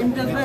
ইমতিয়াজ ভাই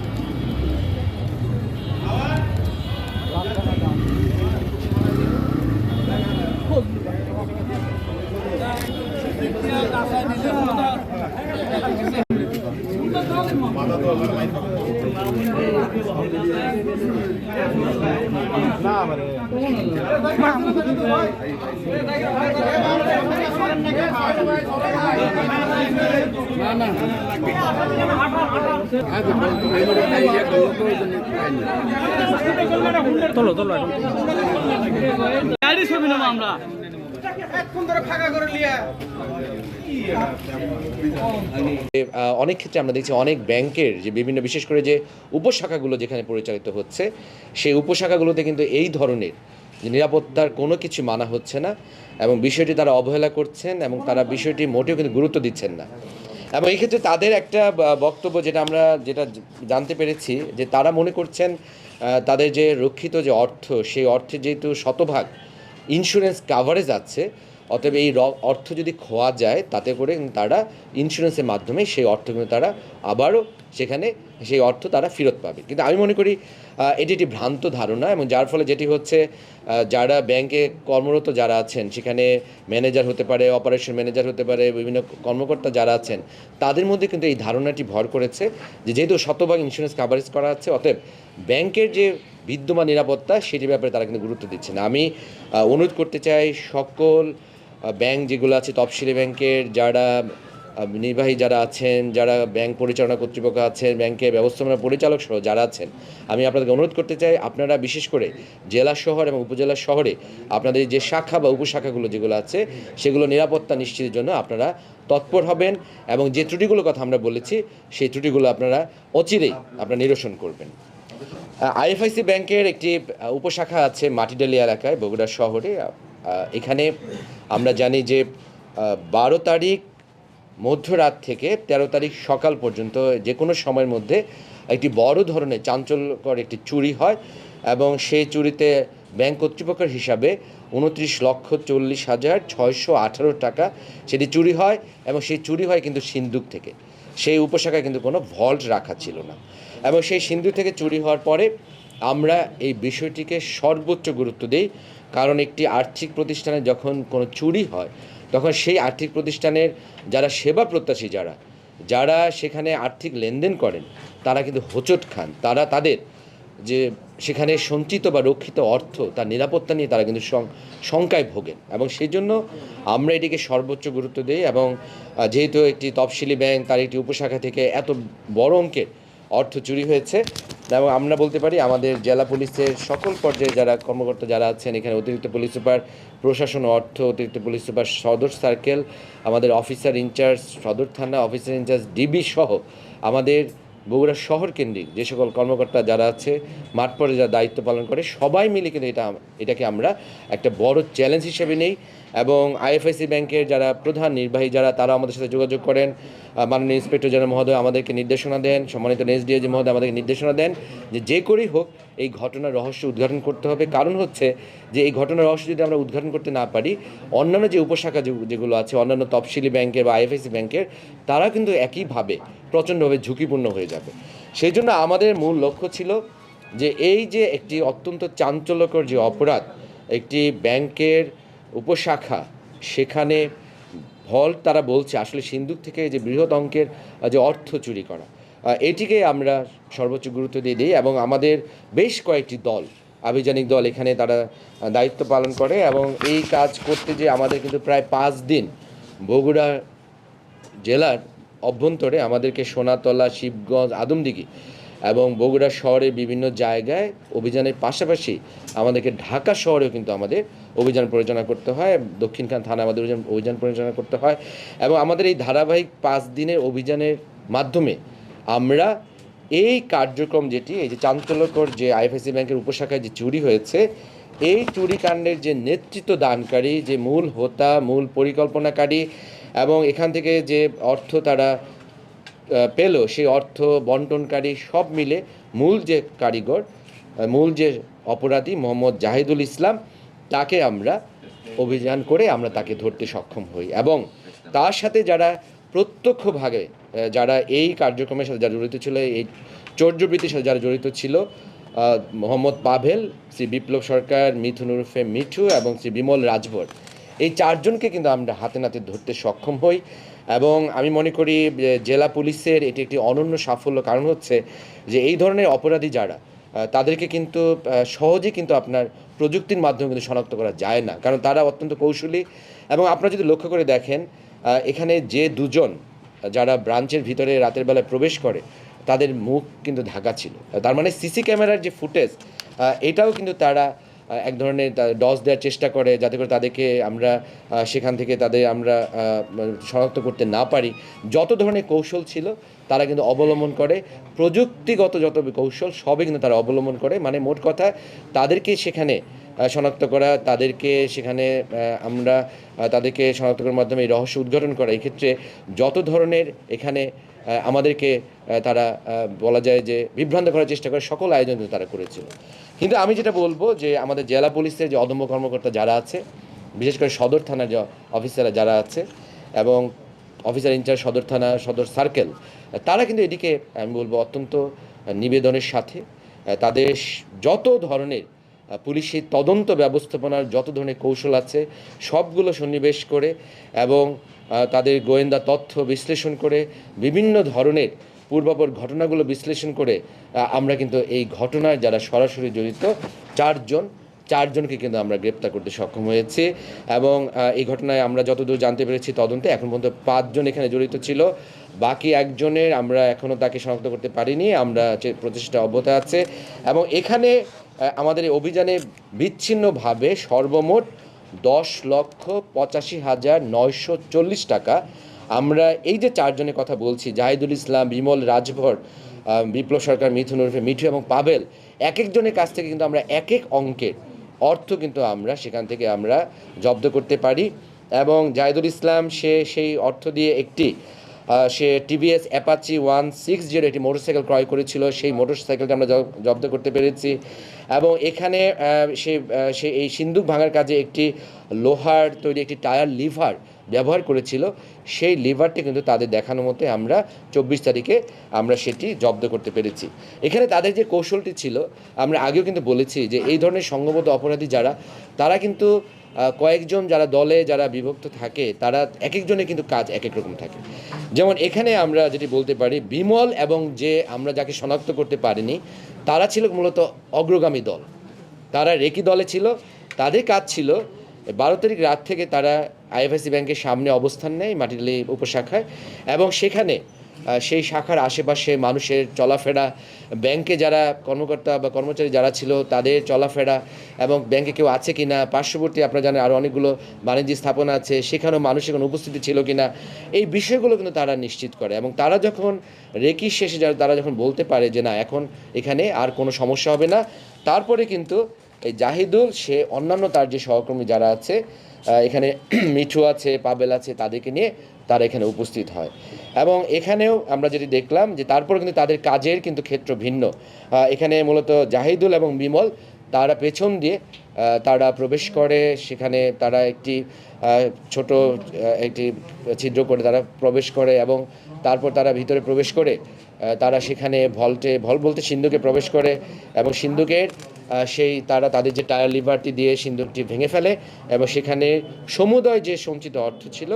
Thank you. তোলো তোলো গাড়ি ছবি নেব আমরা। অনেক ক্ষেত্রে আমরা দেখছি অনেক ব্যাংকের যে বিভিন্ন, বিশেষ করে যে উপশাখাগুলো যেখানে পরিচালিত হচ্ছে, সেই উপশাখাগুলোতে কিন্তু এই ধরনের নিরাপত্তার কোনো কিছু মানা হচ্ছে না এবং বিষয়টি তারা অবহেলা করছেন এবং তারা বিষয়টি মোটেও কিন্তু গুরুত্ব দিচ্ছেন না। এবং এই ক্ষেত্রে তাদের একটা বক্তব্য যেটা আমরা যেটা জানতে পেরেছি, যে তারা মনে করছেন তাদের যে রক্ষিত যে অর্থ, সেই অর্থে যেহেতু শতভাগ ইন্স্যুরেন্স কাভারেজ আছে, অতএব এই অর্থ যদি খোয়া যায়, তাতে করে তারা ইন্স্যুরেন্সের মাধ্যমে সেই অর্থ কিন্তু তারা আবারও সেখানে সেই অর্থ তারা ফেরত পাবে। কিন্তু আমি মনে করি এটি একটি ভ্রান্ত ধারণা এবং যার ফলে যেটি হচ্ছে যারা ব্যাংকে কর্মরত যারা আছেন, সেখানে ম্যানেজার হতে পারে, অপারেশন ম্যানেজার হতে পারে, বিভিন্ন কর্মকর্তা যারা আছেন, তাদের মধ্যে কিন্তু এই ধারণাটি ভর করেছে যে যেহেতু শতভাগ ইন্স্যুরেন্স কাভারেজ করা আছে, অতএব ব্যাংকের যে বিদ্যমান নিরাপত্তা, সেটির ব্যাপারে তারা কিন্তু গুরুত্ব দিচ্ছে না। আমি অনুরোধ করতে চাই সকল ব্যাংক যেগুলো আছে তফসিলি ব্যাংকের, যারা নির্বাহী যারা আছেন, যারা ব্যাংক পরিচালনা কর্তৃপক্ষ আছেন, ব্যাংকের ব্যবস্থাপনা পরিচালক সহ যারা আছেন, আমি আপনাদেরকে অনুরোধ করতে চাই, আপনারা বিশেষ করে জেলা শহর এবং উপজেলা শহরে আপনাদের যে শাখা বা উপশাখাগুলো যেগুলো আছে, সেগুলো নিরাপত্তা নিশ্চিতের জন্য আপনারা তৎপর হবেন এবং যে ত্রুটিগুলোর কথা আমরা বলেছি, সেই ত্রুটিগুলো আপনারা অচিরেই আপনারা নিরসন করবেন। আইএফআইসি ব্যাংকের একটি উপশাখা আছে মাটিডালি এলাকায়, বগুড়া শহরে। এখানে আমরা জানি যে বারো তারিখ মধ্যরাত থেকে তেরো তারিখ সকাল পর্যন্ত যে কোনো সময়ের মধ্যে একটি বড় ধরনের চাঞ্চল্যকর একটি চুরি হয় এবং সেই চুরিতে ব্যাংক কর্তৃপক্ষের হিসাবে উনত্রিশ লক্ষ চল্লিশ হাজার ছয়শো আঠারো টাকা সেটি চুরি হয় এবং সেই চুরি হয় কিন্তু সিন্দুক থেকে। সেই উপশাখায় কিন্তু কোনো ভল্ট রাখা ছিল না। এবং সেই সিন্ধু থেকে চুরি হওয়ার পরে আমরা এই বিষয়টিকে সর্বোচ্চ গুরুত্ব দিই। কারণ একটি আর্থিক প্রতিষ্ঠানে যখন কোনো চুরি হয় তখন সেই আর্থিক প্রতিষ্ঠানের যারা সেবা প্রত্যাশী যারা যারা সেখানে আর্থিক লেনদেন করেন, তারা কিন্তু হোচট খান। তারা তাদের যে সেখানে সঞ্চিত বা রক্ষিত অর্থ, তার নিরাপত্তা নিয়ে তারা কিন্তু শঙ্কায় ভোগেন। এবং সেই জন্য আমরা এটিকে সর্বোচ্চ গুরুত্ব দিই এবং যেহেতু একটি তফসিলি ব্যাংক, তার একটি উপশাখা থেকে এত বড় অঙ্কের অর্থ চুরি হয়েছে এবং আমরা বলতে পারি, আমাদের জেলা পুলিশের সকল পর্যায়ে যারা কর্মকর্তা যারা আছেন, এখানে অতিরিক্ত পুলিশ সুপার, প্রশাসন, অর্থ, অতিরিক্ত পুলিশ সুপার সদর সার্কেল, আমাদের অফিসার ইনচার্জ সদর থানা অফিসার ইনচার্জ ডিবি সহ আমাদের বগুড়া শহর কেন্দ্রিক যে সকল কর্মকর্তা যারা আছে, মাঠ পরে যারা দায়িত্ব পালন করে, সবাই মিলে কিন্তু এটা, এটাকে আমরা একটা বড় চ্যালেঞ্জ হিসেবে নেই। এবং আইএফআইসি ব্যাংকের যারা প্রধান নির্বাহী যারা তারা আমাদের সাথে যোগাযোগ করেন। মাননীয় ইন্সপেক্টর জেনারেল মহোদয় আমাদেরকে নির্দেশনা দেন, সম্মানিত এসডিএজি মহোদয় আমাদেরকে নির্দেশনা দেন যে যে করেই হোক এই ঘটনার রহস্য উদ্ঘাটন করতে হবে। কারণ হচ্ছে যে এই ঘটনার রহস্য যদি আমরা উদ্ঘাটন করতে না পারি, অন্যান্য যে উপশাখা যেগুলো আছে, অন্যান্য তফসিলি ব্যাংকের বা আইএফআইসি ব্যাংকের, তারা কিন্তু একইভাবে প্রচণ্ডভাবে ঝুঁকিপূর্ণ হয়ে যাবে। সেই জন্য আমাদের মূল লক্ষ্য ছিল যে এই যে একটি অত্যন্ত চাঞ্চল্যকর যে অপরাধ, একটি ব্যাংকের উপশাখা। সেখানে ফল তারা বলছে, আসলে সিন্ধুক থেকে যে বৃহৎ অঙ্কের যে অর্থ চুরি করা এটিকে আমরা সর্বোচ্চ গুরুত্ব দিয়ে দিই এবং আমাদের বেশ কয়েকটি দল, আভিযানিক দল এখানে তারা দায়িত্ব পালন করে এবং এই কাজ করতে যে আমাদের কিন্তু প্রায় পাঁচ দিন বগুড়া জেলার অভ্যন্তরে আমাদেরকে সোনাতলা, শিবগঞ্জ, আদমদিঘি এবং বগুড়া শহরের বিভিন্ন জায়গায় অভিযানের পাশাপাশি আমাদেরকে ঢাকা শহরেও কিন্তু আমাদের অভিযান পরিচালনা করতে হয় দক্ষিণখান থানা আমাদের অভিযান অভিযান পরিচালনা করতে হয় এবং আমাদের এই ধারাবাহিক পাঁচ দিনের অভিযানের মাধ্যমে আমরা এই কার্যক্রম যেটি, এই যে চাঞ্চল্যকর যে আইএফআইসি ব্যাংকের উপশাখায় যে চুরি হয়েছে, এই চুরিকাণ্ডের যে নেতৃত্ব দানকারী, যে মূল হোতা, মূল পরিকল্পনাকারী এবং এখান থেকে যে অর্থ তারা পেল সেই অর্থ বন্টনকারী সব মিলে মূল যে কারিগর মূল যে অপরাধী মোহাম্মদ জাহিদুল ইসলাম, তাকে আমরা অভিযান করে আমরা তাকে ধরতে সক্ষম হই। এবং তার সাথে যারা প্রত্যক্ষভাবে যারা এই কার্যক্রমের সাথে যারা জড়িত ছিল, এই চৌর্যবৃত্তির সাথে যারা জড়িত ছিল মোহাম্মদ পাভেল শ্রী বিপ্লব সরকার, মিথুন উরফে মিঠু এবং শ্রী বিমল রাজভর এই চারজনকে কিন্তু আমরা হাতে নাতে ধরতে সক্ষম হই। এবং আমি মনে করি জেলা পুলিশের এটি একটি অনন্য সাফল্য। কারণ হচ্ছে যে এই ধরনের অপরাধী যারা তাদেরকে কিন্তু সহজে কিন্তু আপনার প্রযুক্তির মাধ্যমে কিন্তু শনাক্ত করা যায় না। কারণ তারা অত্যন্ত কৌশলী এবং আপনারা যদি লক্ষ্য করে দেখেন এখানে যে দুজন, যারা ব্রাঞ্চের ভিতরে রাতের বেলায় প্রবেশ করে, তাদের মুখ কিন্তু ঢাকা ছিল। তার মানে সিসি ক্যামেরার যে ফুটেজ এটাও কিন্তু তারা এক ধরনের ডস দেওয়ার চেষ্টা করে যাতে করে তাদেরকে আমরা সেখান থেকে তাদের আমরা শনাক্ত করতে না পারি। যত ধরনের কৌশল ছিল, তারা কিন্তু অবলম্বন করে। প্রযুক্তিগত যত কৌশল, সবই কিন্তু তারা অবলম্বন করে। মানে মোট কথা, তাদেরকে সেখানে শনাক্ত করা, তাদেরকে সেখানে আমরা তাদেরকে শনাক্ত করার মাধ্যমে রহস্য উদ্ঘাটন করা। এক্ষেত্রে যত ধরনের এখানে আমাদেরকে তারা বলা যায় যে বিভ্রান্ত করার চেষ্টা করে, সকল আয়োজন তারা করেছিল। কিন্তু আমি যেটা বলব যে আমাদের জেলা পুলিশের যে অদম্য কর্মকর্তা যারা আছে, বিশেষ করে সদর থানার যে অফিসাররা যারা আছে এবং অফিসার ইনচার্জ, সদর থানা, সদর সার্কেল, তারা কিন্তু এদিকে, আমি বলব, অত্যন্ত নিবেদনের সাথে তাদের যত ধরনের পুলিশের তদন্ত ব্যবস্থাপনার যত ধরনের কৌশল আছে, সবগুলো সন্নিবেশ করে এবং তাদের গোয়েন্দা তথ্য বিশ্লেষণ করে, বিভিন্ন ধরনের পূর্বাপর ঘটনাগুলো বিশ্লেষণ করে আমরা কিন্তু এই ঘটনায় যারা সরাসরি জড়িত, চারজন, চারজনকে কিন্তু আমরা গ্রেপ্তার করতে সক্ষম হয়েছি এবং এই ঘটনায় আমরা যতদূর জানতে পেরেছি তদন্তে এখন পর্যন্ত পাঁচজন এখানে জড়িত ছিল। বাকি একজনের আমরা এখনও তাকে শনাক্ত করতে পারিনি, আমরা প্রচেষ্টা অব্যাহত আছে এবং এখানে আমাদের এই অভিযানে বিচ্ছিন্নভাবে সর্বমোট দশ লক্ষ পঁচাশি হাজার নয়শো চল্লিশ টাকা আমরা এই যে চারজনের কথা বলছি, জাহিদুল ইসলাম, বিমল, রাজভর বিপ্লব সরকার, মিথুন উর্ফে মিঠু এবং পাবেল এক একজনের কাছ থেকে কিন্তু আমরা এক এক অঙ্কের অর্থ কিন্তু আমরা সেখান থেকে আমরা জব্দ করতে পারি এবং জাহিদুল ইসলাম সে সেই অর্থ দিয়ে একটি সে TVS Apache one six zero একটি মোটরসাইকেল ক্রয় করেছিল। সেই মোটরসাইকেলকে আমরা জব্দ করতে পেরেছি। এবং এখানে সে সে এই সিন্দুক ভাঙার কাজে একটি লোহার তৈরি একটি টায়ার লিভার ব্যবহার করেছিল। সেই লিভারটি কিন্তু তাদের দেখানো মতে আমরা চব্বিশ তারিখে আমরা সেটি জব্দ করতে পেরেছি। এখানে তাদের যে কৌশলটি ছিল, আমরা আগেও কিন্তু বলেছি যে এই ধরনের সংঘবদ্ধ অপরাধী যারা, তারা কিন্তু কয়েকজন যারা দলে, যারা বিভক্ত থাকে, তারা এক একজনের কিন্তু কাজ এক এক রকম থাকে। যেমন এখানে আমরা যেটি বলতে পারি, বিমল এবং যে আমরা যাকে শনাক্ত করতে পারিনি, তারা ছিল মূলত অগ্রগামী দল। তারা রেকি দলে ছিল, তাদের কাজ ছিল, বারো তারিখ রাত থেকে তারা আইএফআইসি ব্যাংকের সামনে অবস্থান নেয় মাটিলি উপশাখায়, এবং সেখানে সেই শাখার আশেপাশে মানুষের চলাফেরা ব্যাংকে যারা কর্মকর্তা বা কর্মচারী যারা ছিল তাদের চলাফেরা এবং ব্যাংকে কেউ আছে কি না পার্শ্ববর্তী আপনারা জানেন আরও অনেকগুলো বাণিজ্যিক স্থাপনা আছে, সেখানেও মানুষের কোনো উপস্থিতি ছিল কি না এই বিষয়গুলো কিন্তু তারা নিশ্চিত করে এবং তারা যখন রেকি শেষে যারা, তারা যখন বলতে পারে যে না, এখন এখানে আর কোনো সমস্যা হবে না, তারপরে কিন্তু এই জাহিদুল, সে অন্যান্য তার যে সহকর্মী যারা আছে এখানে মিঠু আছে, পাবেল আছে, তাদেরকে নিয়ে তারা এখানে উপস্থিত হয়। এবং এখানেও আমরা যেটি দেখলাম যে তারপর কিন্তু তাদের কাজের কিন্তু ক্ষেত্র ভিন্ন। এখানে মূলত জাহিদুল এবং বিমল, তারা পেছন দিয়ে তারা প্রবেশ করে। সেখানে তারা একটি ছোট একটি ছিদ্র করে তারা প্রবেশ করে এবং তারপর তারা ভিতরে প্রবেশ করে। তারা সেখানে ভল্টে ভল বলতে সিন্ধুকে প্রবেশ করে এবং সিন্ধুকের সেই তারা তাদের যে টায়ার লিভারটি দিয়ে সিন্ধুকটি ভেঙে ফেলে এবং সেখানে সমুদয় যে সঞ্চিত অর্থ ছিল,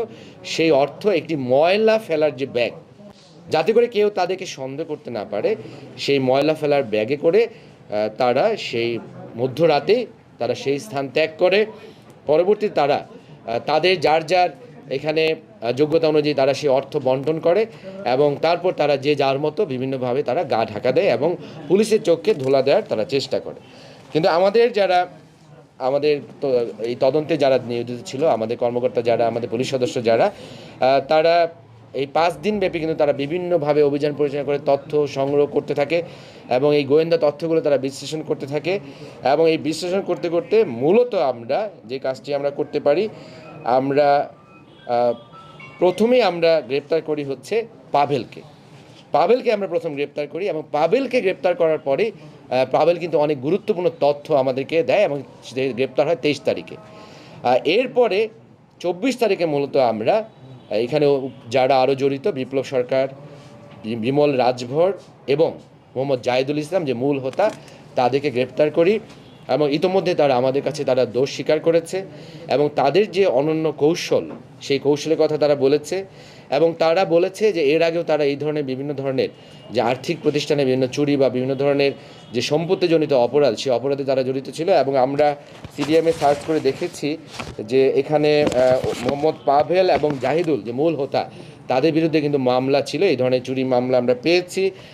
সেই অর্থ একটি ময়লা ফেলার যে ব্যাগ, যাতে করে কেউ তাদেরকে সন্দেহ করতে না পারে, সেই ময়লা ফেলার ব্যাগে করে তারা সেই মধ্যরাতে তারা সেই স্থান ত্যাগ করে। পরবর্তী তারা তাদের যার যার এখানে যোগ্যতা অনুযায়ী তারা সেই অর্থ বন্টন করে এবং তারপর তারা যে যার মতো বিভিন্নভাবে তারা গা ঢাকা দেয় এবং পুলিশের চোখকে ধোলা দেওয়ার তারা চেষ্টা করে। কিন্তু আমাদের যারা আমাদের এই তদন্তে যারা নিয়োজিত ছিল আমাদের কর্মকর্তা যারা আমাদের পুলিশ সদস্য যারা তারা এই পাঁচ দিন ব্যাপী কিন্তু তারা বিভিন্নভাবে অভিযান পরিচালনা করে তথ্য সংগ্রহ করতে থাকে এবং এই গোয়েন্দা তথ্যগুলো তারা বিশ্লেষণ করতে থাকে এবং এই বিশ্লেষণ করতে করতে মূলত আমরা যে কাজটি আমরা করতে পারি আমরা আহ, প্রথমেই আমরা গ্রেপ্তার করি হচ্ছে পাভেলকে। পাবেলকে আমরা প্রথম গ্রেপ্তার করি এবং পাবেলকে গ্রেপ্তার করার পরে পাবেল কিন্তু অনেক গুরুত্বপূর্ণ তথ্য আমাদেরকে দেয় এবং গ্রেপ্তার হয় তেইশ তারিখে। এরপরে চব্বিশ তারিখে মূলত আমরা এখানে যারা আরও জড়িত, বিপ্লব সরকার বিমল রাজভর এবং মোহাম্মদ জাহিদুল ইসলাম যে মূল হোতা, তাদেরকে গ্রেপ্তার করি। এবং ইতোমধ্যে তারা আমাদের কাছে তারা দোষ স্বীকার করেছে এবং তাদের যে অনন্য কৌশল, সেই কৌশলের কথা তারা বলেছে এবং তারা বলেছে যে এর আগেও তারা এই ধরনের বিভিন্ন ধরনের যে আর্থিক প্রতিষ্ঠানে বিভিন্ন চুরি বা বিভিন্ন ধরনের যে সম্পত্তিজনিত অপরাধ, সেই অপরাধে তারা জড়িত ছিল এবং আমরা সিডিএমে সার্চ করে দেখেছি যে এখানে মোহাম্মদ পাভেল এবং জাহিদুল যে মূল হোতা, তাদের বিরুদ্ধে কিন্তু মামলা ছিল। এই ধরনের চুরি মামলা আমরা পেয়েছি।